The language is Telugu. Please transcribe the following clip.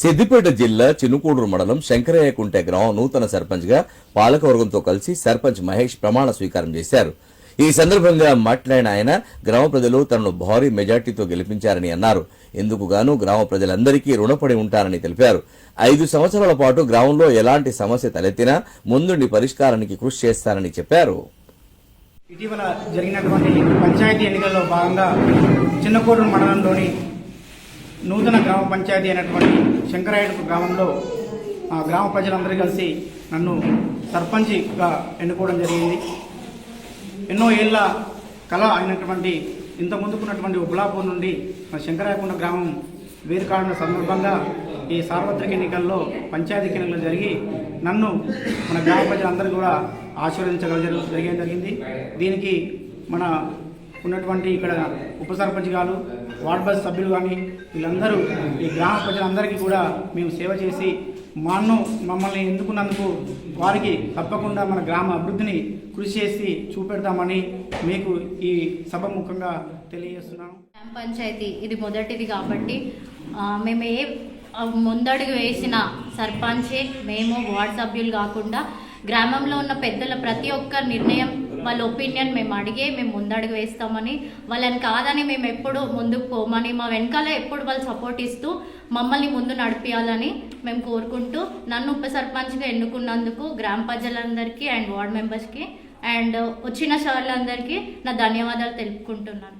సిద్దిపేట జిల్లా చినుకూడూరు మండలం శంకరయ్యకుంటే గ్రామం నూతన సర్పంచ్గా పాలకవర్గంతో కలిసి సర్పంచ్ మహేష్ ప్రమాణ స్వీకారం చేశారు. ఈ సందర్భంగా మాట్లాడిన ఆయన గ్రామ ప్రజలు తనను భారీ మెజార్టీతో గెలిపించారని అన్నారు. ఇందుకు గాను గ్రామ ప్రజలందరికీ రుణపడి ఉంటారని తెలిపారు. ఐదు సంవత్సరాల పాటు గ్రామంలో ఎలాంటి సమస్య తలెత్తినా ముందుండి పరిష్కారానికి కృషి చేస్తారని చెప్పారు. ఇటీవల జరిగినటువంటి పంచాయతీ ఎన్నికల్లో భాగంగా చిన్నకోడూరు మండలంలోని నూతన గ్రామ పంచాయతీ అయినటువంటి శంకరాయుడు గ్రామంలో గ్రామ ప్రజలందరూ కలిసి నన్ను సర్పంచ్గా ఎన్నుకోవడం జరిగింది. ఎన్నో ఏళ్ళ కళ అయినటువంటి ఇంత ముందుకున్నటువంటి ఉబ్లాపూర్ నుండి మన శంకరాయకొండ గ్రామం వేరు కావడం సందర్భంగా ఈ సార్వత్రిక ఎన్నికల్లో పంచాయతీ ఎన్నికలు జరిగి నన్ను మన గ్రామ ప్రజలందరూ కూడా ఆశీర్వదించగల జరిగే జరిగింది. దీనికి మన ఉన్నటువంటి ఇక్కడ ఉప సర్పంచ్ గారు వార్డ్ బస్ సభ్యులు కానీ వీళ్ళందరూ ఈ గ్రామ ప్రజలందరికీ కూడా మేము సేవ చేసి మాను మమ్మల్ని ఎన్నుకున్నందుకు వారికి తప్పకుండా మన గ్రామ అభివృద్ధిని కృషి చేసి చూపెడతామని మీకు ఈ సభ ముఖంగా తెలియజేస్తున్నాను. గ్రామ పంచాయతీ ఇది మొదటిది కాబట్టి మేము ఏ ముందడుగు వేసిన సర్పంచే మేము వార్డ్ సభ్యులు కాకుండా గ్రామంలో ఉన్న పెద్దల ప్రతి ఒక్క నిర్ణయం వాళ్ళ ఒపీనియన్ మేము అడిగే మేము ముందడుగు వేస్తామని వాళ్ళని కాదని మేము ఎప్పుడు ముందుకు పోమని మా వెనకాల ఎప్పుడు వాళ్ళు సపోర్ట్ ఇస్తూ మమ్మల్ని ముందు నడిపించాలని మేము కోరుకుంటూ నన్ను ఉప సర్పంచ్గా ఎన్నుకున్నందుకు గ్రామ ప్రజలందరికీ అండ్ వార్డ్ మెంబర్స్కి అండ్ వచ్చిన సార్లందరికీ నా ధన్యవాదాలు తెలుపుకుంటున్నాను.